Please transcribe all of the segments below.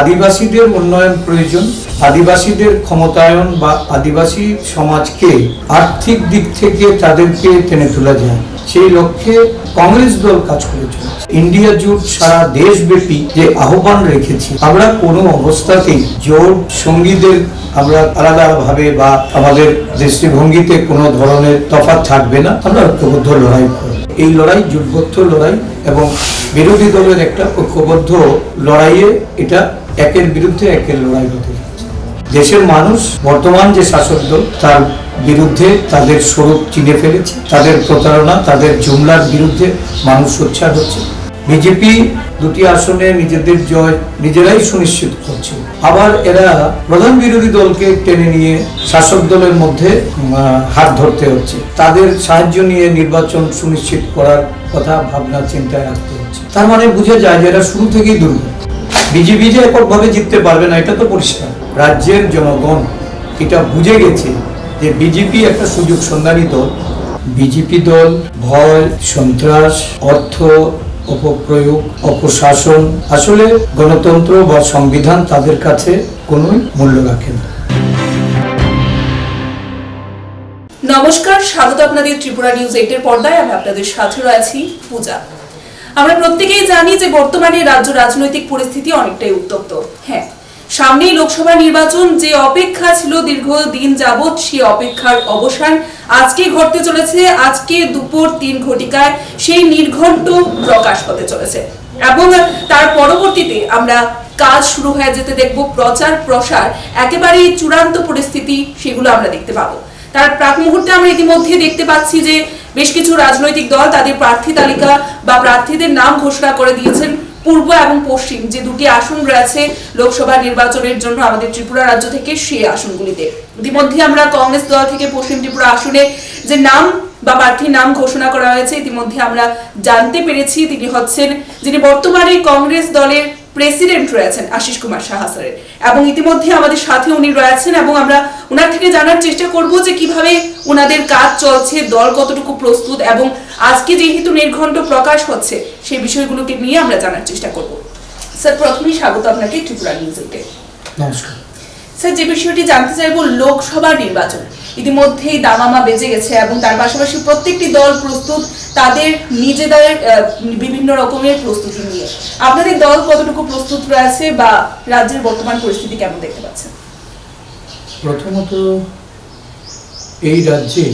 আদিবাসীদের উন্নয়ন প্রয়োজন, আদিবাসীদের ক্ষমতায়ন বা আদিবাসী সমাজকে আর্থিক দিক থেকে তাদেরকে টেনে তোলা যায়। সেই লক্ষ্যে কংগ্রেস দল কাজ করে চলেছে। ইন্ডিয়া জোট সারা দেশব্যাপী যে আহ্বান রেখেছি, আমরা কোনো অবস্থাতেই জোট সঙ্গীদের আমরা আলাদা ভাবে বা আমাদের দৃষ্টিভঙ্গিতে কোনো ধরনের তফাৎ থাকবে না। আমরা ঐক্যবদ্ধ লড়াই করব। এই লড়াই জোটবদ্ধ লড়াই এবং বিরোধী দলের একটা ঐক্যবদ্ধ লড়াইয়ে এটা একের বিরুদ্ধে একের লড়াই হতে। দেশের মানুষ, বর্তমান যে শাসক দল, তার বিরুদ্ধে তাদের স্বরূপ চিনে ফেলেছে, তাদের প্রতারণা, তাদের জুমলার বিরুদ্ধে মানুষ সোচ্চার হচ্ছে। বিজেপি দুটি আসনে নিজেদের জয় নিজেরাই সুনিশ্চিত করছে। আবার এরা প্রধান বিরোধী দলকে টেনে নিয়ে শাসক দলের মধ্যে হাত ধরতে হচ্ছে। তাদের সাহায্য নিয়ে নির্বাচন সুনিশ্চিত করার কথা ভাবনা, চিন্তায় রাখতে হচ্ছে। তার মানে বুঝে যায় যে এরা শুরু থেকেই দুর্বল। বিজেপি যে এককভাবে জিততে পারবে না, এটা তো পরিষ্কার। রাজ্যের জনগণ এটা বুঝে গেছে যে বিজেপি একটা সুযোগ সন্ধানী দল। বিজেপি দল, ভয়, সন্ত্রাস, অর্থ, অপপ্রয়োগ, অপশাসন, আসলে গণতন্ত্র বা সংবিধান তাদের কাছে কোনোই মূল্য রাখে না। নমস্কার, স্বাগত আপনাদের ত্রিপুরা নিউজ এইটের পর্দায়। আমি আপনাদের সাথে রয়েছি পূজা। আমরা প্রত্যেকেই জানি যে বর্তমানে রাজ্য রাজনৈতিক পরিস্থিতি অনেকটাই উত্তপ্ত। হ্যাঁ সামনেই লোকসভা নির্বাচন যে অপেক্ষা ছিল দীর্ঘ দিন যাবৎ সেই অপেক্ষার অবসান আজকে ঘটতে চলেছে। আজকে দুপুর তিন ঘটিকায় সেই নির্ঘণ্ট প্রকাশ হতে চলেছে। এবং তার পরবর্তীতে আমরা কাজ শুরু হয়ে যেতে দেখব প্রচার, প্রসার, একেবারেই চূড়ান্ত পরিস্থিতি সেগুলো আমরা দেখতে পাবো। তার প্রাক মুহূর্তে আমরা ইতিমধ্যে দেখতে পাচ্ছি যে বেশ কিছু রাজনৈতিক দল তাদের প্রার্থী তালিকা বা প্রার্থীদের নাম ঘোষণা করে দিয়েছেন পূর্ব এবং পশ্চিম। যে দুটি আসন রয়েছে লোকসভা নির্বাচনের জন্য আমাদের ত্রিপুরা রাজ্য থেকে সেই আসনগুলিতে। ইতিমধ্যে আমরা কংগ্রেস দল থেকে পশ্চিম ত্রিপুরা আসনে যে নাম বা প্রার্থীর নাম ঘোষণা করা হয়েছে, ইতিমধ্যে আমরা জানতে পেরেছি। তিনি হচ্ছেন, যিনি বর্তমানে কংগ্রেস দলের প্রেসিডেন্ট রয়েছেন আশিস কুমার সাহাসারের এবং ইতিমধ্যে আমাদের সাথে উনি রয়েছেন এবং আমরা ওনার থেকে জানার চেষ্টা করব যে কীভাবে ওনাদের কাজ চলছে দল কতটুকু প্রস্তুত এবং আজকে যেহেতু নির্ঘণ্ট প্রকাশ হচ্ছে সেই বিষয়গুলোকে নিয়ে আমরা জানার চেষ্টা করব। স্যার প্রথমেই স্বাগত আপনাকে ত্রিপুরা নিউজ। নমস্কার। স্যার যে বিষয়টি জানতে চাইব লোকসভা নির্বাচন। ইতিমধ্যেই দামামা বেজে গেছে এবং তার পাশাপাশি প্রত্যেকটি দল প্রস্তুত, তাদের নিজেদের বিভিন্ন রকমের প্রস্তুতি নিয়ে। আপনাদের দল কতটুকু প্রস্তুত রয়েছে বা রাজ্যের বর্তমান পরিস্থিতি কেমন দেখতে পাচ্ছেন? প্রথমত, এই রাজ্যে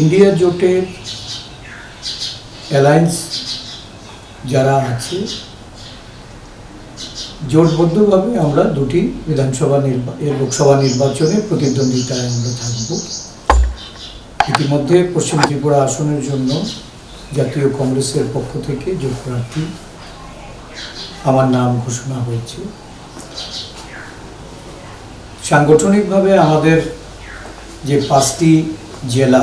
ইন্ডিয়া জোটের অ্যালায়েন্স যারা আছে জোটবদ্ধভাবে আমরা দুটি বিধানসভা নির্বা লোকসভা নির্বাচনে প্রতিদ্বন্দ্বিতায় আমরা থাকব। ইতিমধ্যে পশ্চিম ত্রিপুরা আসনের জন্য জাতীয় কংগ্রেসের পক্ষ থেকে জোট প্রার্থী আমার নাম ঘোষণা হয়েছে। সাংগঠনিকভাবে আমাদের যে পাঁচটি জেলা,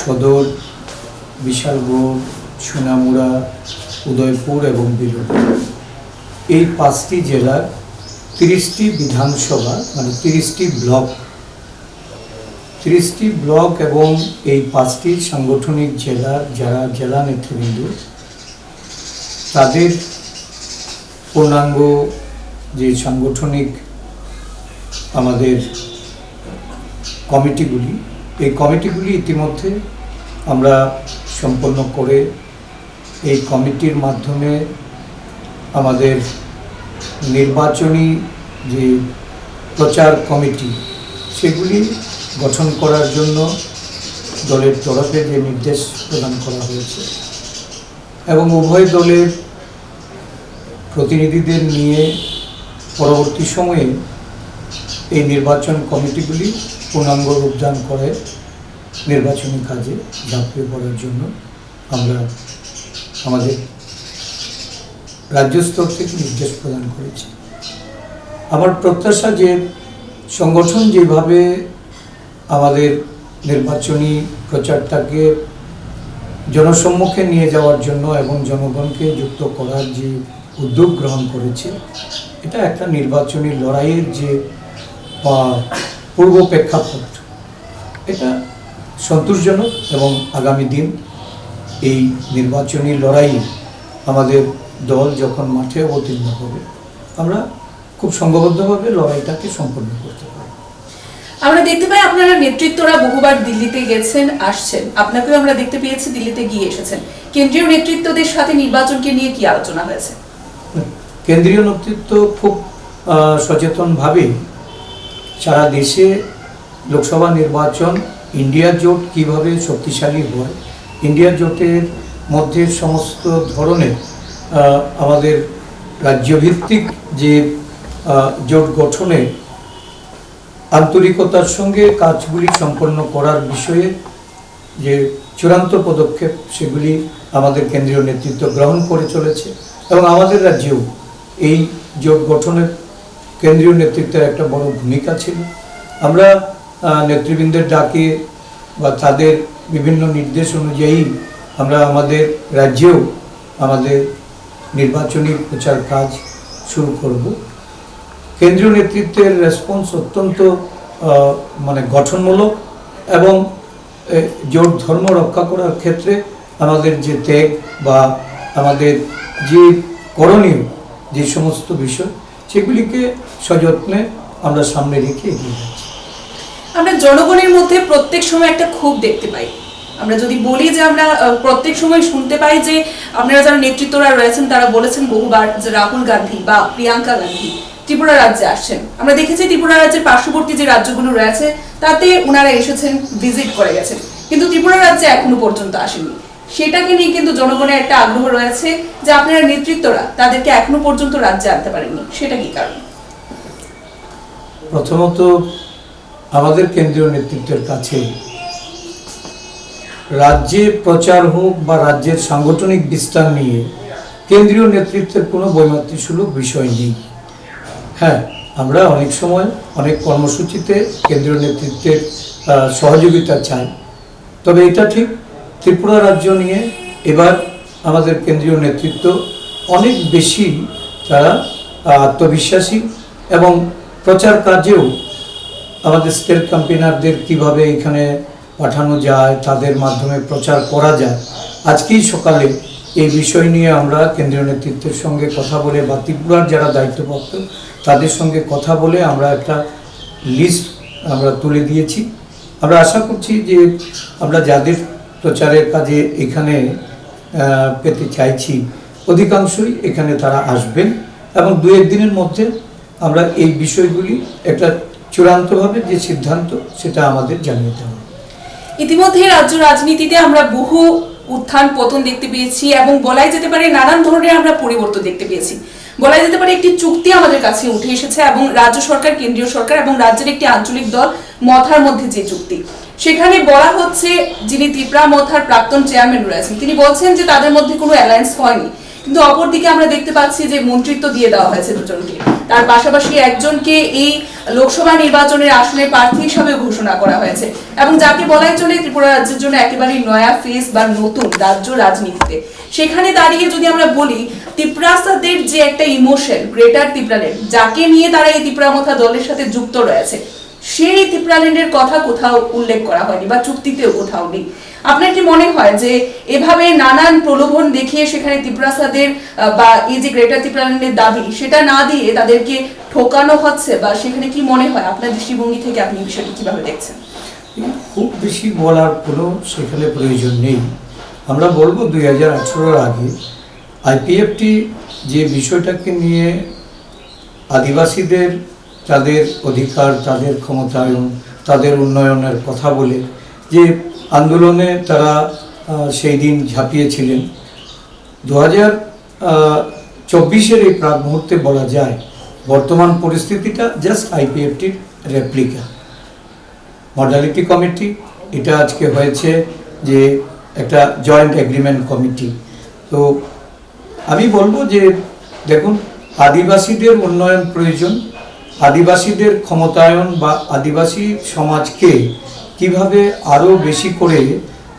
সদর, বিশালগড়, সোনামুড়া, উদয়পুর এবং বিলুর এই পাঁচটি জেলার তিরিশটি বিধানসভা মানে তিরিশটি ব্লক। তিরিশটি ব্লক এবং এই পাঁচটি সাংগঠনিক জেলার যারা জেলা নেতৃবৃন্দ, তাদের পূর্ণাঙ্গ যে সাংগঠনিক আমাদের কমিটিগুলি, এই কমিটিগুলি ইতিমধ্যে আমরা সম্পন্ন করে এই কমিটির মাধ্যমে আমাদের নির্বাচনী যে প্রচার কমিটি, সেগুলি গঠন করার জন্য দলের তরফে যে নির্দেশ প্রদান করা হয়েছে এবং উভয় দলের প্রতিনিধিদের নিয়ে পরবর্তী সময়ে এই নির্বাচন কমিটিগুলি পূর্ণাঙ্গ রূপদান করে নির্বাচনী কাজে ঝাঁপিয়ে পড়ার জন্য আমরা আমাদের রাজ্য স্তর থেকে নির্দেশ প্রদান করেছি। আমার প্রত্যাশা যে সংগঠন যেভাবে আমাদের নির্বাচনী প্রচারটাকে জনসম্মুখে নিয়ে যাওয়ার জন্য এবং জনগণকে যুক্ত করার যে উদ্যোগ গ্রহণ করেছে, এটা একটা নির্বাচনী লড়াইয়ের যে পূর্ব প্রেক্ষাপট, এটা সন্তোষজনক এবং আগামী দিন এই নির্বাচনী লড়াই আমাদের দল যখন মাঠে অবতীর্ণ হবে আমরা খুব সংঘবদ্ধভাবে লড়াইটাকে সম্পন্ন করতে পারব। আমরা দেখতে পাই আপনারা নেতৃত্বরা বহুবার দিল্লিতে গেছেন আসছেন। আপনাকেও আমরা দেখতে পেয়েছি দিল্লিতে গিয়ে এসেছেন। কেন্দ্রীয় নেতৃত্বদের সাথে নির্বাচনকে নিয়ে কি আলোচনা হয়েছে? কেন্দ্রীয় নেতৃত্ব খুব আহ, সচেতনভাবেই সারা দেশে লোকসভা নির্বাচন ইন্ডিয়া জোট কীভাবে শক্তিশালী হয় ইন্ডিয়া জোটের মধ্যে সমস্ত ধরনের আমাদের রাজ্যভিত্তিক যে জোট গঠনে আন্তরিকতার সঙ্গে কাজগুলি সম্পন্ন করার বিষয়ে যে চূড়ান্ত পদক্ষেপ, সেগুলি আমাদের কেন্দ্রীয় নেতৃত্ব গ্রহণ করে চলেছে এবং আমাদের রাজ্যেও এই জোট গঠনের কেন্দ্রীয় নেতৃত্বের একটা বড় ভূমিকা ছিল। আমরা নেতৃবৃন্দের ডাকে বা তাদের বিভিন্ন নির্দেশ অনুযায়ী আমরা আমাদের রাজ্যেও আমাদের নির্বাচনী প্রচার কাজ শুরু করব। কেন্দ্রীয় নেতৃত্বের রেসপন্স অত্যন্ত মানে গঠনমূলক এবং জোট ধর্ম রক্ষা করার ক্ষেত্রে আমাদের যে ত্যাগ বা আমাদের যে করণীয় যে সমস্ত বিষয়, সেগুলিকে সযত্নে আমরা সামনে রেখে এগিয়ে যাচ্ছি। আমরা জনগণের মধ্যে প্রত্যেক সময় একটা ক্ষোভ দেখতে পাই। আমরা যদি বলি যে আমরা প্রত্যেক সময় শুনতে পাই যে আপনারা যারা নেতৃত্বরা রয়েছেন, তারা বলেছেন বহুবার যে রাহুল গান্ধী বা প্রিয়াঙ্কা গান্ধী ত্রিপুরা রাজ্যে আসছেন। আমরা দেখেছি ত্রিপুরা রাজ্যের পার্শ্ববর্তী যে রাজ্যগুলো রয়েছে, তাতে ওনারা এসেছেন ভিজিট করে গেছেন। কিন্তু ত্রিপুরা রাজ্যে এখনও পর্যন্ত আসেনি। সেটাকে নিয়ে কিন্তু জনগণের একটা আগ্রহ রয়েছে যে আপনারা নেতৃত্বরা তাদেরকে এখনও পর্যন্ত রাজ্যে আনতে পারেননি। সেটা কি কারণ? প্রথমত, আমাদের কেন্দ্রীয় নেতৃত্বের কাছে রাজ্যে প্রচার হোক বা রাজ্যের সাংগঠনিক বিস্তার নিয়ে কেন্দ্রীয় নেতৃত্বের কোনো বৈমাতৃসুলভ বিষয় নেই। হ্যাঁ আমরা অনেক সময় অনেক কর্মসূচিতে কেন্দ্রীয় নেতৃত্বের সহযোগিতা চাই। তবে এটা ঠিক, ত্রিপুরা রাজ্য নিয়ে এবার আমাদের কেন্দ্রীয় নেতৃত্ব অনেক বেশি তারা আত্মবিশ্বাসী এবং প্রচার কাজেও আমাদের স্টেট ক্যাম্পেনারদের কীভাবে এখানে পাঠানো যায়, তাদের মাধ্যমে প্রচার করা যায় আজকেই সকালে এই বিষয় নিয়ে আমরা কেন্দ্রীয় নেতৃত্বের সঙ্গে কথা বলে বা ত্রিপুরার যারা দায়িত্বপ্রাপ্ত, তাদের সঙ্গে কথা বলে আমরা একটা লিস্ট আমরা তুলে দিয়েছি আমরা আশা করছি যে আমরা যাদের প্রচারের কাজে এখানে পেতে চাইছি, অধিকাংশই এখানে তারা আসবেন এবং দু একদিনের মধ্যে আমরা এই বিষয়গুলি একটা চূড়ান্তভাবে যে সিদ্ধান্ত, সেটা আমাদের জানিয়ে দেওয়া। ইতিমধ্যে রাজ্য রাজনীতিতে আমরা বহু উত্থান পতন দেখতে পেয়েছি এবং বলাই যেতে পারে নানান ধরনের আমরা পরিবর্তন দেখতে পেয়েছি। বলা যেতে পারে একটি চুক্তি আমাদের কাছে উঠে এসেছে এবং রাজ্য সরকার, কেন্দ্রীয় সরকার এবং রাজ্যের একটি আঞ্চলিক দল মথার মধ্যে যে চুক্তি। সেখানে বলা হচ্ছে, যিনি ত্রিপুরা মথার প্রাক্তন চেয়ারম্যান রয়েছেন, তিনি বলছেন যে তাদের মধ্যে কোনো অ্যালায়েন্স হয়নি। কিন্তু অপরদিকে আমরা দেখতে পাচ্ছি যে মন্ত্রিত্ব দিয়ে দেওয়া হয়েছে দুজনকে। তার পাশাপাশি একজনকে এই লোকসভা নির্বাচনের আসনে প্রার্থী হিসাবে ঘোষণা করা হয়েছে। এবং যাকে বলাই চলে, ত্রিপুরা রাজ্যের জন্য একেবারেই নয়া ফেস বা নতুন রাজ্য রাজনীতিতে। সেখানে দাঁড়িয়ে যদি আমরা বলি ত্রিপুরাসাদের যে একটা ইমোশন গ্রেটার ত্রিপুরাল্যান্ড যাকে নিয়ে তারা এই ত্রিপুরামথা দলের সাথে যুক্ত রয়েছে, সেই ত্রিপুরাল্যান্ডের কথা কোথাও উল্লেখ করা হয়নি বা চুক্তিতেও কোথাও নেই। আপনার কি মনে হয় যে এভাবে নানান প্রলোভন দেখিয়ে সেখানে ত্রিপুরাসাদের বা এই যে গ্রেটার ত্রিপুরাল্যান্ডের দাবি, সেটা না দিয়ে তাদেরকে ঠোকানো হচ্ছে, বা সেখানে কি মনে হয়? আপনার দৃষ্টিভঙ্গি থেকে আপনি বিষয়টি কীভাবে দেখছেন? খুব বেশি বলার কোনো সেখানে প্রয়োজন নেই। আমরা বলব দুই হাজার আঠেরোর আগে আইপিএফটি যে বিষয়টাকে নিয়ে আদিবাসীদের তাদের অধিকার, তাদের ক্ষমতায়ন, তাদের উন্নয়নের কথা বলে যে আন্দোলনে তারা সেই দিন ঝাঁপিয়েছিলেন। দু হাজার চব্বিশের এই প্রাক মুহূর্তে বলা যায়, বর্তমান পরিস্থিতিটা জাস্ট আইপিএফটির রেপ্লিকা মডালিটি কমিটি এটা আজকে হয়েছে যে একটা জয়েন্ট এগ্রিমেন্ট কমিটি তো আমি বলব যে, দেখুন, আদিবাসীদের উন্নয়ন প্রয়োজন। আদিবাসীদের ক্ষমতায়ন বা আদিবাসী সমাজকে কীভাবে আরও বেশি করে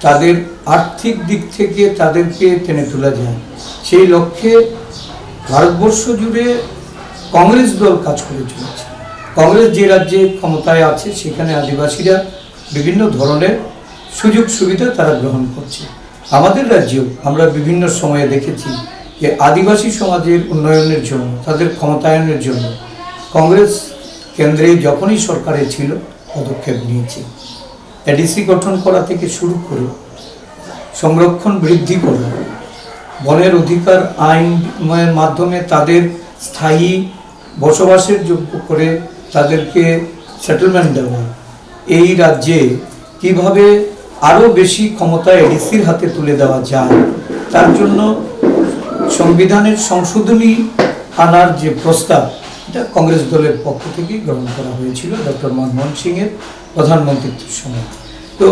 তাদের আর্থিক দিক থেকে তাদেরকে টেনে তোলা যায়? সেই লক্ষ্যে ভারতবর্ষ জুড়ে কংগ্রেস দল কাজ করে চলেছে। কংগ্রেস যে রাজ্যে ক্ষমতায় আছে, সেখানে আদিবাসীরা বিভিন্ন ধরনের সুযোগ সুবিধা তারা গ্রহণ করছে। আমাদের রাজ্যেও আমরা বিভিন্ন সময়ে দেখেছি যে আদিবাসী সমাজের উন্নয়নের জন্য, তাদের ক্ষমতায়নের জন্য কংগ্রেস কেন্দ্রে যখনই সরকারে ছিল পদক্ষেপ নিয়েছে। এডিসি গঠন করা থেকে শুরু করে সংরক্ষণ বৃদ্ধি করা বনের অধিকার আইনের মাধ্যমে তাদের স্থায়ী বসবাসের যোগ্য করে তাদেরকে সেটেলমেন্ট দেওয়া এই রাজ্যে কীভাবে আরও বেশি ক্ষমতা এডিসির হাতে তুলে দেওয়া যায়, তার জন্য সংবিধানের সংশোধনী আনার যে প্রস্তাব, এটা কংগ্রেস দলের পক্ষ থেকে গ্রহণ করা হয়েছিল। ডক্টর মনমোহন সিংয়ের প্রধানমন্ত্রীত্বের সময়। তো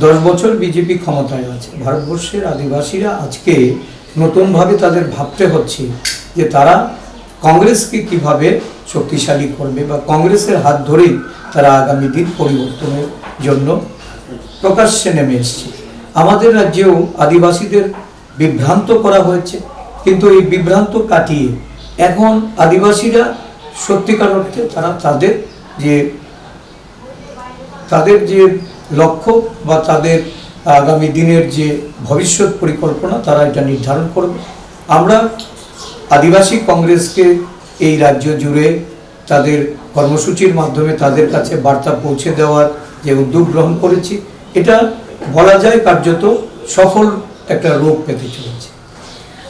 দশ বছর বিজেপি ক্ষমতায় আছে। ভারতবর্ষের আদিবাসীরা আজকে নতুনভাবে তাদের ভাবতে হচ্ছে যে তারা কংগ্রেসকে কীভাবে শক্তিশালী করবে বা কংগ্রেসের হাত ধরেই তারা আগামী দিন পরিবর্তনের জন্য প্রকাশ্যে নেমে এসছে। আমাদের রাজ্যেও আদিবাসীদের বিভ্রান্ত করা হয়েছে। কিন্তু এই বিভ্রান্ত কাটিয়ে এখন আদিবাসীরা সত্যিকার অর্থে তারা তাদের যে তাদের যে লক্ষ্য বা তাদের আগামী দিনের যে ভবিষ্যৎ পরিকল্পনা, তারা এটা নির্ধারণ করবে। আমরা আদিবাসী কংগ্রেসকে এই রাজ্য জুড়ে তাদের কর্মসূচির মাধ্যমে তাদের কাছে বার্তা পৌঁছে দেওয়ার যে উদ্যোগ গ্রহণ করেছি, এটা বলা যায় কার্যত সফল একটা রূপ পেতে চলেছে।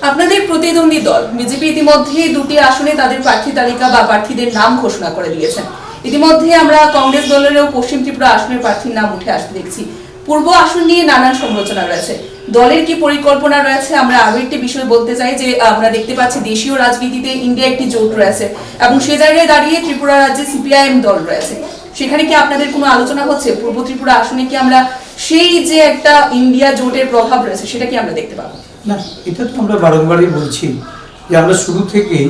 আপনাদের প্রতিদ্বন্দ্বী দল, বিজেপি ইতিমধ্যে দুটি আসনে তাদের প্রার্থী তালিকা বা প্রার্থীদের নাম ঘোষণা করে দিয়েছেন। ইতিমধ্যে আমরা কংগ্রেস দলেরও পশ্চিম ত্রিপুরা আসনের প্রার্থীর নাম উঠে আসতে দেখছি। পূর্ব আসন নিয়ে নানান সমালোচনা রয়েছে। দলের কি পরিকল্পনা রয়েছে? আমরা আরও একটি বিষয় বলতে চাই যে, আমরা দেখতে পাচ্ছি দেশীয় রাজনীতিতে ইন্ডিয়া একটি জোট রয়েছে এবং সে জায়গায় দাঁড়িয়ে ত্রিপুরা রাজ্যে সিপিআইএম দল রয়েছে। সেখানে কি আপনাদের কোনো আলোচনা হচ্ছে? পূর্ব ত্রিপুরা আসনে কি আমরা সেই যে একটা ইন্ডিয়া জোটের প্রভাব রয়েছে, সেটা কি আমরা দেখতে পাবো? না, এটা তো আমরা বারংবারই বলছি যে আমরা শুরু থেকেই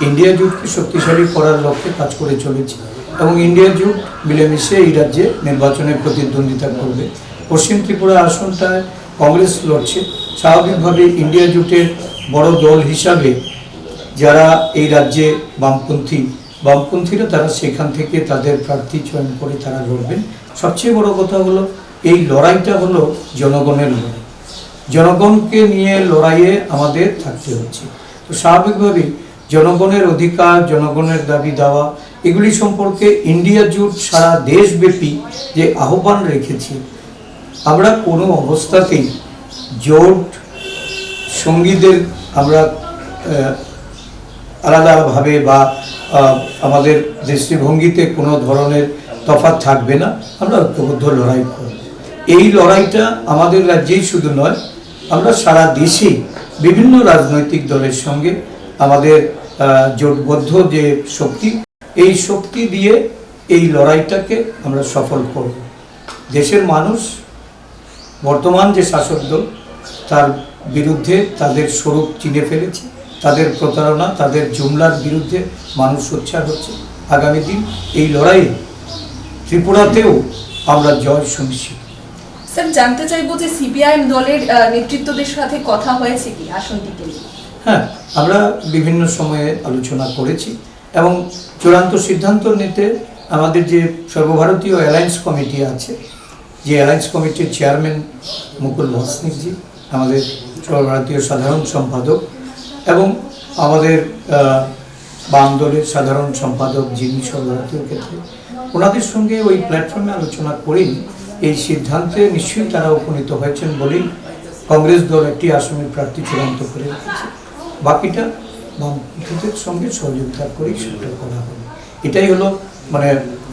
ইন্ডিয়া জুটকে শক্তিশালী করার লক্ষ্যে কাজ করে চলেছে এবং ইন্ডিয়া জুট মিলেমিশে এই রাজ্যে নির্বাচনে প্রতিদ্বন্দ্বিতা করবে। পশ্চিম ত্রিপুরা আসনটায় কংগ্রেস লড়ছে। স্বাভাবিকভাবে ইন্ডিয়া জুটের বড় দল হিসাবে যারা এই রাজ্যে বামপন্থী, বামপন্থীরা তারা সেখান থেকে তাদের প্রার্থী চয়ন করে তারা লড়বেন। সবচেয়ে বড় কথা হলো, এই লড়াইটা হলো জনগণের লড়াই। জনগণকে নিয়ে লড়াইয়ে আমাদের থাকতে হচ্ছে। তো স্বাভাবিকভাবেই জনগণের অধিকার, জনগণের দাবি দেওয়া, এগুলি সম্পর্কে ইন্ডিয়া জুট সারা দেশব্যাপী যে আহ্বান রেখেছে, আমরা কোনো অবস্থাতেই জোট সঙ্গীদের আমরা আলাদাভাবে বা আমাদের দৃষ্টিভঙ্গিতে কোনো ধরনের তফাৎ থাকবে না, আমরা ঐক্যবদ্ধ লড়াই করব। এই লড়াইটা আমাদের রাজ্যেই শুধু নয়, আমরা সারা দেশেই বিভিন্ন রাজনৈতিক দলের সঙ্গে আমাদের জোটবদ্ধ যে শক্তি, এই শক্তি দিয়ে এই লড়াইটাকে আমরা সফল করব। দেশের মানুষ, বর্তমান যে শাসক দল, তার বিরুদ্ধে তাদের স্বরূপ চিনে ফেলেছে, তাদের প্রতারণা, তাদের জুমলার বিরুদ্ধে মানুষ সোচ্চার হচ্ছে। আগামী দিন এই লড়াইয়ে ত্রিপুরাতেও আমরা জয় সুনিশ্চিত। স্যার, জানতে চাইব যে সিপিআইএম দলের নেতৃত্বদের সাথে কথা হয়েছে কি আসনটিকে হ্যাঁ আমরা বিভিন্ন সময়ে আলোচনা করেছি এবং চূড়ান্ত সিদ্ধান্ত নিতে আমাদের যে সর্বভারতীয় অ্যালায়েন্স কমিটি আছে, যে অ্যালায়েন্স কমিটির চেয়ারম্যান মুকুল ভাসনিকজি, আমাদের সর্বভারতীয় সাধারণ সম্পাদক এবং আমাদের বাম দলের সাধারণ সম্পাদক যিনি সর্বভারতীয় ক্ষেত্রে, ওনাদের সঙ্গে ওই প্ল্যাটফর্মে আলোচনা করেই এই সিদ্ধান্তে নিশ্চয়ই তারা উপনীত হয়েছেন বলেই কংগ্রেস দল একটি আসনের প্রার্থী চূড়ান্ত করে রেখেছে। বাকিটা বামপন্থীদের সঙ্গে সহযোগিতা করেই সেটা করা হবে। এটাই হলো মানে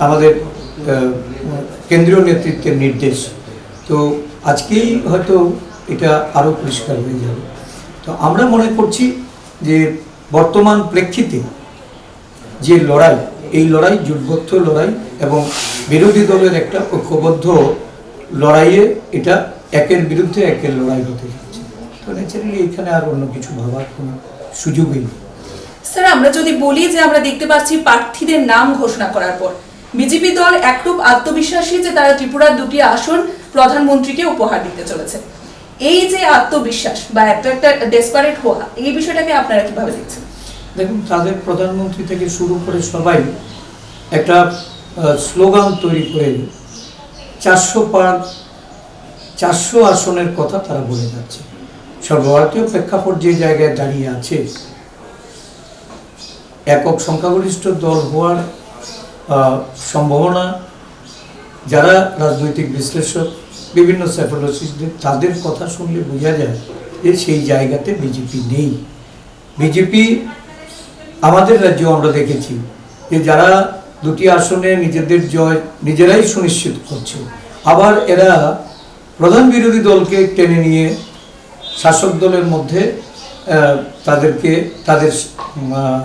আমাদের কেন্দ্রীয় নেতৃত্বের নির্দেশ। তো আজকেই হয়তো এটা আরও পরিষ্কার হয়ে যাবে। তো আমরা মনে করছি যে বর্তমান প্রেক্ষিতে যে লড়াই, এই লড়াই জোটবদ্ধ লড়াই এবং বিরোধী দলের একটা ঐক্যবদ্ধ লড়াইয়ে এটা একের বিরুদ্ধে একের লড়াই হতে যাচ্ছে তো ন্যাচারালি এখানে আর অন্য কিছু ভাবার কোনো সুযোগই নেই। স্যার আমরা যদি বলি যে আমরা দেখতে পাচ্ছি প্রার্থীদের নাম ঘোষণা করার পর বিজেপি দল একরূপ আত্মবিশ্বাসী যে তারা ত্রিপুরার দুটি আসন প্রধানমন্ত্রীকে উপহার দিতে চলেছে। এই যে আত্মবিশ্বাস বা একটা একটা ডেসপারেট হওয়া এই বিষয়টাকে আপনারা কীভাবে দেখছেন? দেখুন তাদের প্রধানমন্ত্রী থেকে শুরু করে সবাই একটা স্লোগান তৈরি করে চারশো পার চারশো আসনের কথা তারা বলে যাচ্ছে। সর্বভারতীয় প্রেক্ষাপট যে জায়গায় দাঁড়িয়ে আছে, একক সংখ্যাগরিষ্ঠ দল হওয়ার সম্ভাবনা, যারা রাজনৈতিক বিশ্লেষক, বিভিন্ন সাইকোলজিস্টদের তাদের কথা শুনলে বোঝা যায় যে সেই জায়গাতে বিজেপি নেই। বিজেপি আমাদের রাজ্যেও আমরা দেখেছি যে যারা দুটি আসনে নিজেদের জয় নিজেরাই সুনিশ্চিত করছে, আবার এরা প্রধান বিরোধী দলকে টেনে নিয়ে শাসক দলের মধ্যে তাদেরকে, তাদের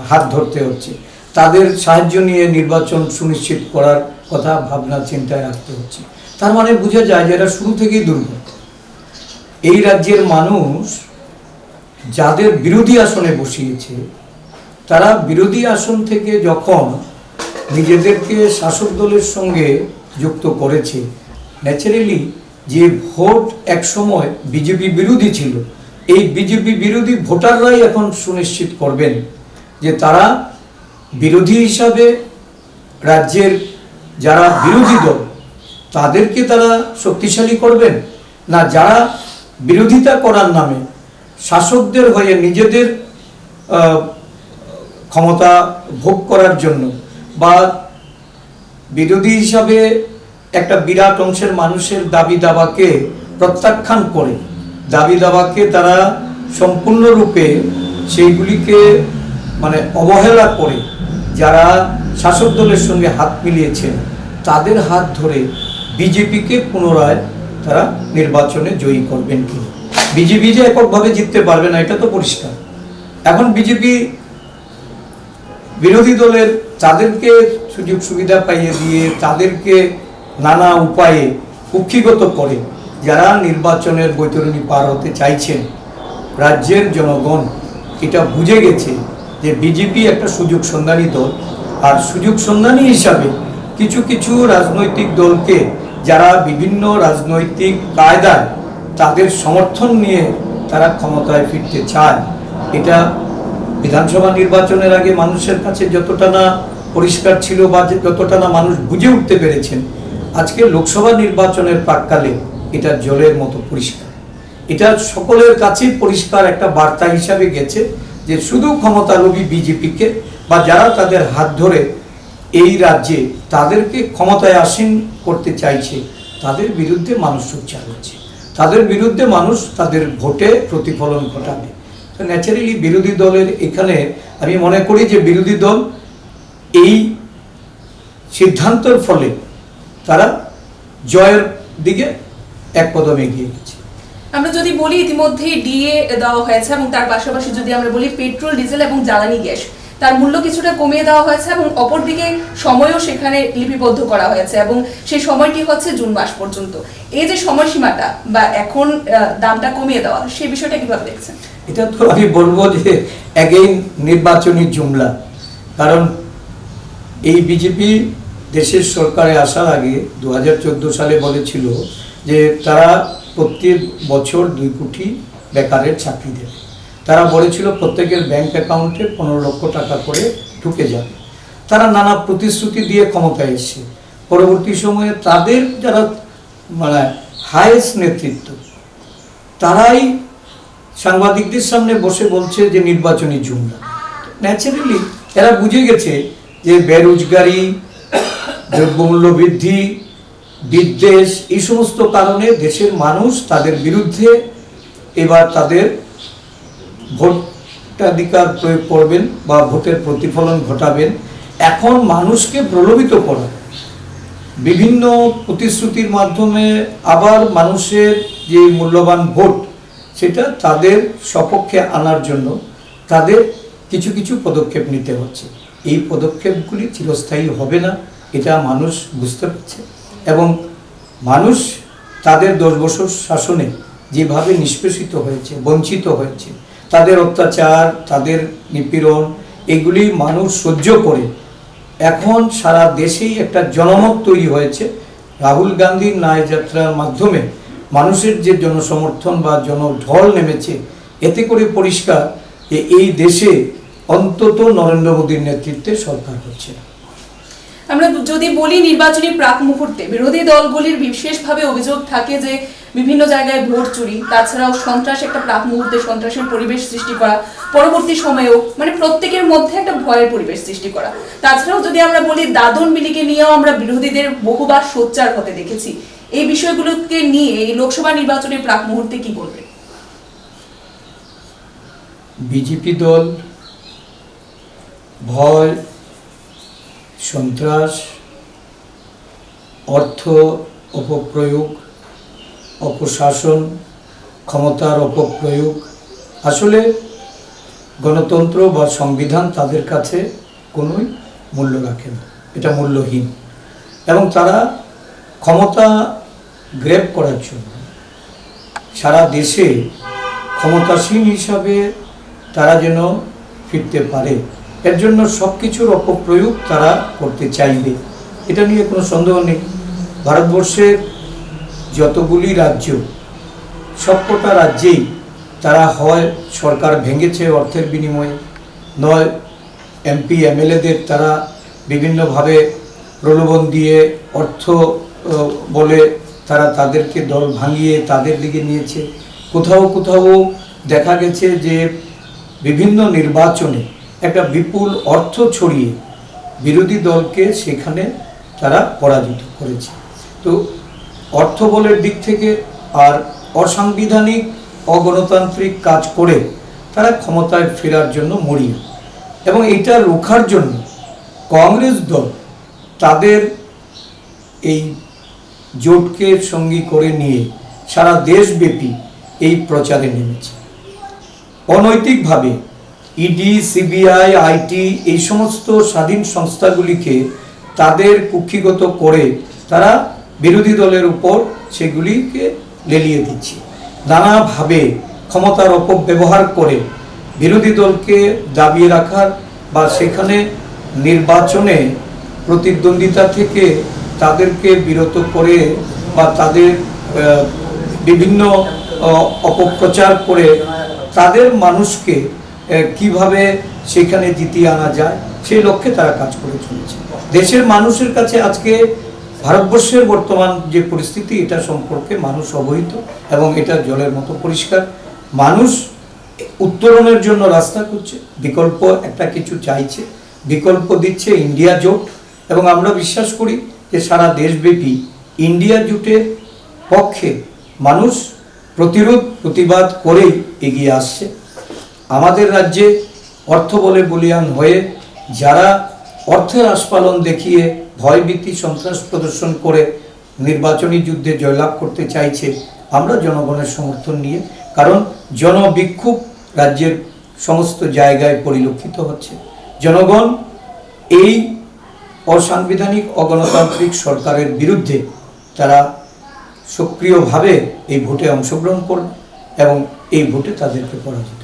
হাত ধরতে হচ্ছে। তাদের সাহায্য নিয়ে নির্বাচন সুনিশ্চিত করার কথা ভাবনা, চিন্তায় রাখতে হচ্ছে। তার মানে বোঝা যায় যে এরা শুরু থেকেই দুর্বল। এই রাজ্যের মানুষ যাদের বিরোধী আসনে বসিয়েছে, তারা বিরোধী আসন থেকে যখন নিজেদেরকে শাসক দলের সঙ্গে যুক্ত করেছে ন্যাচারালি যে ভোট একসময় বিজেপি বিরোধী ছিল, এই বিজেপি বিরোধী ভোটাররাই এখন সুনিশ্চিত করবেন যে তারা বিরোধী হিসাবে রাজ্যের যারা বিরোধী দল, তাদেরকে তারা শক্তিশালী করবেন? না যারা বিরোধিতা করার নামে শাসকদের হয়ে নিজেদের ক্ষমতা ভোগ করার জন্য বা বিরোধী হিসাবে একটা বিরাট অংশের মানুষের দাবি দাবাকে প্রত্যাখ্যান করে। দাবি দাবাকে তারা সম্পূর্ণরূপে সেইগুলিকে মানে অবহেলা করে যারা শাসক দলের সঙ্গে হাত মিলিয়েছেন তাদের হাত ধরে বিজেপিকে পুনরায় তারা নির্বাচনে জয়ী করবেন কি? বিজেপি যে এককভাবে জিততে পারবে না, এটা তো পরিষ্কার। এখন বিজেপি বিরোধী দলের তাদেরকে সুযোগ সুবিধা পাইয়ে দিয়ে, তাদেরকে নানা উপায়ে কুক্ষিগত করে যারা নির্বাচনের বৈতরণী পার হতে চাইছেন, রাজ্যের জনগণ এটা বুঝে গেছে যে বিজেপি একটা সুযোগ সন্ধানী দল। আর সুযোগ সন্ধানী হিসাবে কিছু কিছু রাজনৈতিক দলকে যারা বিভিন্ন রাজনৈতিক কায়দায় তাদের সমর্থন নিয়ে তারা ক্ষমতায় ফিরতে চায়, এটা বিধানসভা নির্বাচনের আগে মানুষের কাছে যতটা না পরিষ্কার ছিল বা যতটা না মানুষ বুঝে উঠতে পেরেছেন আজকে লোকসভা নির্বাচনের প্রাককালে এটা জলের মতো পরিষ্কার। এটা সকলের কাছেই পরিষ্কার একটা বার্তা হিসাবে গেছে যে শুধু ক্ষমতালোভী বিজেপিকে বা যারা তাদের হাত ধরে এই রাজ্যে তাদেরকে ক্ষমতায় আসীন করতে চাইছে, তাদের বিরুদ্ধে মানুষ সোচ্চার হচ্ছে তাদের বিরুদ্ধে মানুষ তাদের ভোটে প্রতিফলন ঘটাবে। তো ন্যাচারালি বিরোধী দলের এখানে আমি মনে করি যে বিরোধী দল এই সিদ্ধান্তের ফলে তারা জয়ের দিকে এক কদম এগিয়ে গেছে। আমরা যদি বলি ইতিমধ্যে ডিএ দেওয়া হয়েছে এবং তার পাশাপাশি যদি আমরা বলি পেট্রোল ডিজেল এবং জ্বালানি গ্যাস তার মূল্য কিছুটা কমিয়ে দেওয়া হয়েছে এবং অপরদিকে সময়ও সেখানে লিপিবদ্ধ করা হয়েছে এবং সেই সময়টি হচ্ছে জুন মাস পর্যন্ত। এই যে সময়সীমাটা বা এখন দামটা কমিয়ে দেওয়া সেই বিষয়টা কীভাবে দেখছেন? এটা তো আমি বলব যে এগেইন নির্বাচনী জুমলা। কারণ এই বিজেপি দেশের সরকারে আসার আগে দু হাজার চোদ্দ সালে বলেছিল যে তারা প্রত্যেক বছর দুই কোটি বেকারের চাকরি দেবে। তারা বলেছিল প্রত্যেকের ব্যাংক অ্যাকাউন্টে পনেরো লক্ষ টাকা করে ঢুকে যাবে। তারা নানা প্রতিশ্রুতি দিয়ে ক্ষমতায় এসছে। পরবর্তী সময়ে তাদের যারা মানে হায়েস্ট নেতৃত্ব, তারাই সাংবাদিকদের সামনে বসে বলছে যে নির্বাচনী জুমলা ন্যাচারালি এরা বুঝে গেছে যে বেরোজগারি দ্রব্যমূল্য বৃদ্ধি, বিদ্বেষ, এই সমস্ত কারণে দেশের মানুষ তাদের বিরুদ্ধে এবার তাদের ভোটাধিকার প্রয়োগ করবেন বা ভোটের প্রতিফলন ঘটাবেন। এখন মানুষকে প্রলোভিত করা। বিভিন্ন প্রতিশ্রুতির মাধ্যমে আবার মানুষের যে মূল্যবান ভোট, সেটা তাদের সপক্ষে আনার জন্য তাদের কিছু কিছু পদক্ষেপ নিতে হচ্ছে। এই পদক্ষেপগুলি চিরস্থায়ী হবে না, এটা মানুষ বুঝতে পারছে। এবং মানুষ তাদের দশ বছর শাসনে যেভাবে নিষ্পেষিত হয়েছে, বঞ্চিত হয়েছে, তাদের অত্যাচার, তাদের নিপীড়ন, এগুলি মানুষ সহ্য করে। এখন সারা দেশেই একটা জনমত তৈরি হয়েছে। রাহুল গান্ধীর ন্যায় যাত্রার মাধ্যমে মানুষের যে জনসমর্থন বা জনঢল নেমেছে, এতে করে পরিষ্কার যে এই দেশে অন্তত নরেন্দ্র মোদীর নেতৃত্বে সরকার হচ্ছে। আমরা যদি বলি নির্বাচনী প্রাক মুহূর্তে বিরোধী দলগুলির বিশেষভাবে অভিযোগ থাকে যে বিভিন্ন জায়গায় ভোট চুরি তাছাড়াও সন্ত্রাস একটা প্রাক মুহূর্তে সন্ত্রাসের পরিবেশ সৃষ্টি করা পরবর্তী সময়েও মানে প্রত্যেকের মধ্যে একটা ভয়ের পরিবেশ সৃষ্টি করা। তাছাড়াও যদি আমরা বলি দাদন মিলিকে নিয়েও আমরা বিরোধীদের বহুবার সোচ্চার হতে দেখেছি। এই বিষয়গুলোকে নিয়ে এই লোকসভা নির্বাচনের প্রাক মুহূর্তে কি বলবেন? বিজেপি দল ভয়, সন্ত্রাস, অর্থ অপপ্রয়োগ, অপশাসন, ক্ষমতার অপপ্রয়োগ। আসলে গণতন্ত্র বা সংবিধান তাদের কাছে কোনোই মূল্য রাখে না। এটা মূল্যহীন। এবং তারা ক্ষমতা গ্রেপ করার জন্য সারা দেশে ক্ষমতাসীন হিসাবে তারা যেন ফিরতে পারে। এর জন্য সব কিছুর অপপ্রয়োগ তারা করতে চাইবে। এটা নিয়ে কোনো সন্দেহ নেই। ভারতবর্ষের যতগুলি রাজ্য, সবকটা রাজ্যেই তারা হয় সরকার ভেঙেছে অর্থের বিনিময়ে। নয়, এমপি, এমএলএদের তারা বিভিন্নভাবে প্রলোভন দিয়ে অর্থ বলে তারা তাদেরকে দল ভাঙিয়ে তাদের দিকে নিয়েছে। কোথাও কোথাও দেখা গেছে যে বিভিন্ন নির্বাচনে একটা বিপুল অর্থ ছড়িয়ে বিরোধী দলকে সেখানে তারা পরাজিত করেছে। তো অর্থ বলের দিক থেকে আর অসাংবিধানিক, অগণতান্ত্রিক কাজ করে তারা ক্ষমতায় ফেরার জন্য মরিয়া। এবং এটা রোখার জন্য কংগ্রেস দল তাদের এই জোটকে সঙ্গী করে নিয়ে সারা দেশব্যাপী এই প্রচারে নেমেছে। অনৈতিকভাবে ইডি সিবিআই আইটি এই সমস্ত স্বাধীন সংস্থাগুলিকে তাদের কুক্ষিগত করে তারা বিরোধী দলের উপর সেগুলিকে লেলিয়ে দিচ্ছে। নানাভাবে ক্ষমতার অপব্যবহার করে বিরোধী দলকে দাবিয়ে রাখার বা সেখানে নির্বাচনে প্রতিদ্বন্দ্বিতা থেকে তাদেরকে বিরত করে বা তাদের বিভিন্ন অপপ্রচার করে তাদের মানুষকে কীভাবে সেখানে জিতিয়ে আনা যায়, সেই লক্ষ্যে তারা কাজ করে চলেছে। দেশের মানুষের কাছে আজকে ভারতবর্ষের বর্তমান যে পরিস্থিতি, এটা সম্পর্কে মানুষ অবহিত এবং এটা জলের মতো পরিষ্কার। মানুষ উত্তরণের জন্য রাস্তা করছে বিকল্প একটা কিছু চাইছে, বিকল্প দিচ্ছে ইন্ডিয়া জোট এবং আমরা বিশ্বাস করি যে সারা দেশব্যাপী ইন্ডিয়া জোটের পক্ষে মানুষ প্রতিরোধ, প্রতিবাদ করেই এগিয়ে আসছে। আমাদের রাজ্যে অর্থ বলে বলিয়ান হয়ে যারা অর্থের আস্পালন দেখিয়ে ভয়ভীতি, সন্ত্রাস প্রদর্শন করে নির্বাচনী যুদ্ধে জয়লাভ করতে চাইছে, আমরা জনগণের সমর্থন নিয়ে, কারণ জনবিক্ষোভ রাজ্যের সমস্ত জায়গায় পরিলক্ষিত হচ্ছে জনগণ এই অসাংবিধানিক অগণতান্ত্রিক সরকারের বিরুদ্ধে তারা সক্রিয়ভাবে এই ভোটে অংশগ্রহণ করবে এবং এই ভোটে তাদেরকে পরাজিত।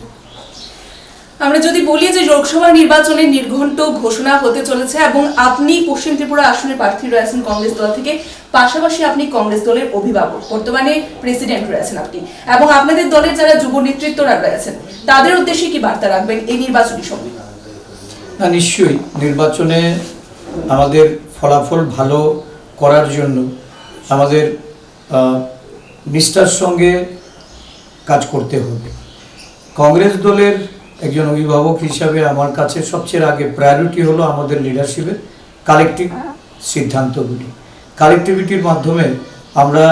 আমরা যদি বলি যে লোকসভা নির্বাচনে নির্ঘণ্ট ঘোষণা হতে চলেছে এবং আপনি পশ্চিম ত্রিপুরা আসনের প্রার্থী রয়েছেন কংগ্রেস দল থেকে, পাশাপাশি আপনি কংগ্রেস দলের অভিভাবক, বর্তমানে প্রেসিডেন্ট রয়েছেন আপনি। এবং আপনাদের দলের যারা যুব নেতৃত্বরা রয়েছেন, তাদের উদ্দেশ্যে কি বার্তা রাখবেন এই নির্বাচনী সময় না, নিশ্চয়ই। নির্বাচনে আমাদের ফলাফল ভালো করার জন্য আমাদের নিষ্ঠার সঙ্গে কাজ করতে হবে। কংগ্রেস দলের একজন অভিভাবক হিসাবে আমার কাছে সবচেয়ে আগে প্রায়োরিটি হলো আমাদের লিডারশিপের কালেকটিভ সিদ্ধান্তগুলি। কালেকটিভিটির মাধ্যমে আমরা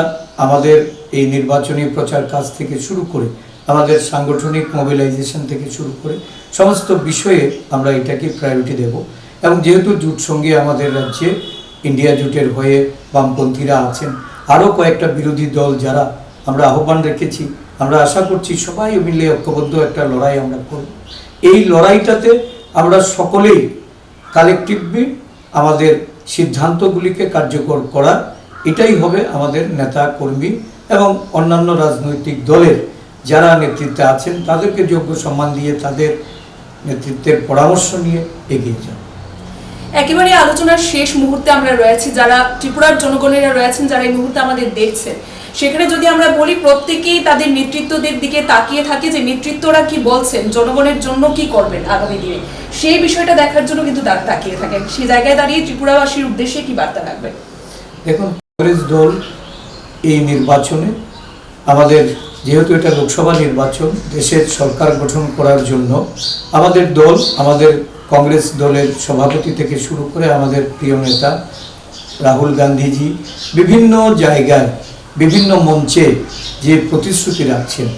আমাদের এই নির্বাচনী প্রচার কাজ থেকে শুরু করে, আমাদের সাংগঠনিক মোবিলাইজেশন থেকে শুরু করে সমস্ত বিষয়ে আমরা এটাকে প্রায়োরিটি দেব। এবং যেহেতু জুট সঙ্গে আমাদের রাজ্যে ইন্ডিয়া জুটের হয়ে বামপন্থীরা আছেন, আরও কয়েকটা বিরোধী দল যারা আমরা আহ্বান রেখেছি আমরা আশা করছি সবাই মিলে ঐক্যবদ্ধ একটা লড়াই আমরা করব। এই লড়াইটাতে আমরা সকলেই কালেকটিভলি আমাদের সিদ্ধান্তগুলিকে কার্যকর করা, এটাই হবে আমাদের নেতা কর্মী এবং অন্যান্য রাজনৈতিক দলের যারা নেতৃত্বে আছেন, তাদেরকে যোগ্য সম্মান দিয়ে তাদের নেতৃত্বের পরামর্শ নিয়ে এগিয়ে যাওয়া একেবারে আলোচনার শেষ মুহূর্তে আমরা রয়েছি, যারা ত্রিপুরার জনগণেরা রয়েছেন, যারা এই মুহূর্তে আমাদের দেখছেন সেখানে যদি আমরা বলি প্রত্যেকেই তাদের নেতৃত্বদের দিকে তাকিয়ে থাকে যে নেতৃত্বরা কি বলছেন, জনগণের জন্য কি করবেন আগামী দিনে, সেই বিষয়টা দেখার জন্য কিন্তু তারা তাকিয়ে থাকেন। সেই জায়গায় দাঁড়িয়ে ত্রিপুরাবাসীর উদ্দেশ্যে কি বার্তা রাখবেন দেখুন, কংগ্রেস দল এই নির্বাচনে আমাদের, যেহেতু এটা লোকসভা নির্বাচন, দেশের সরকার গঠন করার জন্য, আমাদের দল, আমাদের কংগ্রেস দলের সভাপতি থেকে শুরু করে আমাদের প্রিয় নেতা রাহুল গান্ধীজি বিভিন্ন জায়গায় বিভিন্ন মঞ্চে যে প্রতিশ্রুতি রাখছেন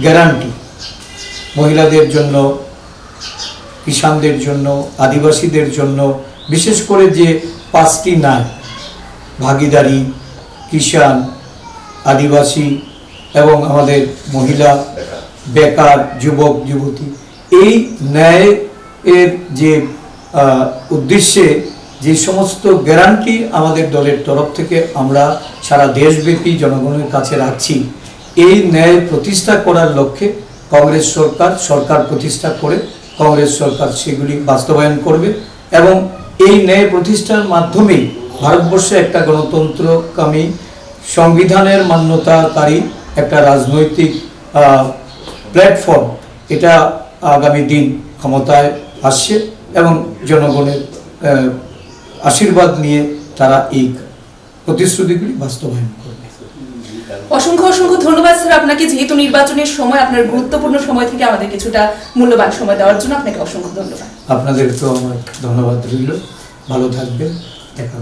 গ্যারান্টি মহিলাদের জন্য, কিষানদের জন্য, আদিবাসীদের জন্য, বিশেষ করে যে পাঁচটি ন্যায় ভাগিদারি কিষান আদিবাসী এবং আমাদের মহিলা, বেকার, যুবক, যুবতী, এই ন্যায় এর যে উদ্দেশ্যে যে সমস্ত গ্যারান্টি আমাদের দলের তরফ থেকে আমরা সারা দেশব্যাপী জনগণের কাছে রাখছি, এই ন্যায় প্রতিষ্ঠা করার লক্ষ্যে কংগ্রেস সরকার সরকার প্রতিষ্ঠা করে কংগ্রেস সরকার সেগুলি বাস্তবায়ন করবে এবং এই ন্যায় প্রতিষ্ঠার মাধ্যমেই ভারতবর্ষে একটা গণতন্ত্রকামী সংবিধানের মান্যতাকারী একটা রাজনৈতিক প্ল্যাটফর্ম এটা আগামী দিন ক্ষমতায় আসছে এবং জনগণের আশীর্বাদ নিয়ে তারা এই প্রতিশ্রুতিগুলি বাস্তবায়ন করবে। অসংখ্য অসংখ্য ধন্যবাদ স্যার। আপনাকে যেহেতু নির্বাচনের সময় আপনার গুরুত্বপূর্ণ সময় থেকে আমাদের কিছুটা মূল্যবান সময় দেওয়ার জন্য আপনাকে অসংখ্য ধন্যবাদ। আপনাদেরকেও আমার ধন্যবাদ রইল। ভালো থাকবেন। দেখা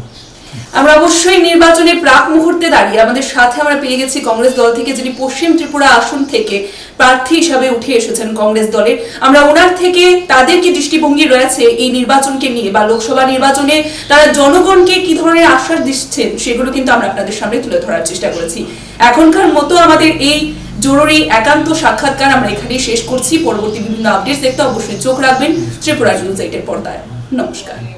আমরা অবশ্যই নির্বাচনের প্রাক মুহূর্তে দাঁড়িয়ে আমাদের সাথে আমরা পেয়ে গেছি কংগ্রেস দল থেকে যিনি পশ্চিম ত্রিপুরা আসন থেকে প্রার্থী হিসাবে উঠে এসেছেন কংগ্রেস দলের। আমরা ওনার থেকে তাদের কি দৃষ্টিভঙ্গি রয়েছে এই নির্বাচনকে নিয়ে বা লোকসভা নির্বাচনে তারা জনগণকে কি ধরনের আশ্বাস দিচ্ছেন সেগুলো কিন্তু আমরা আপনাদের সামনে তুলে ধরার চেষ্টা করেছি। এখনকার মতো আমাদের এই জরুরি একান্ত সাক্ষাৎকার আমরা এখানেই শেষ করছি। পরবর্তী বিভিন্ন আপডেটস দেখতে অবশ্যই চোখ রাখবেন ত্রিপুরা নিউজ এইটের পর্দায়। নমস্কার।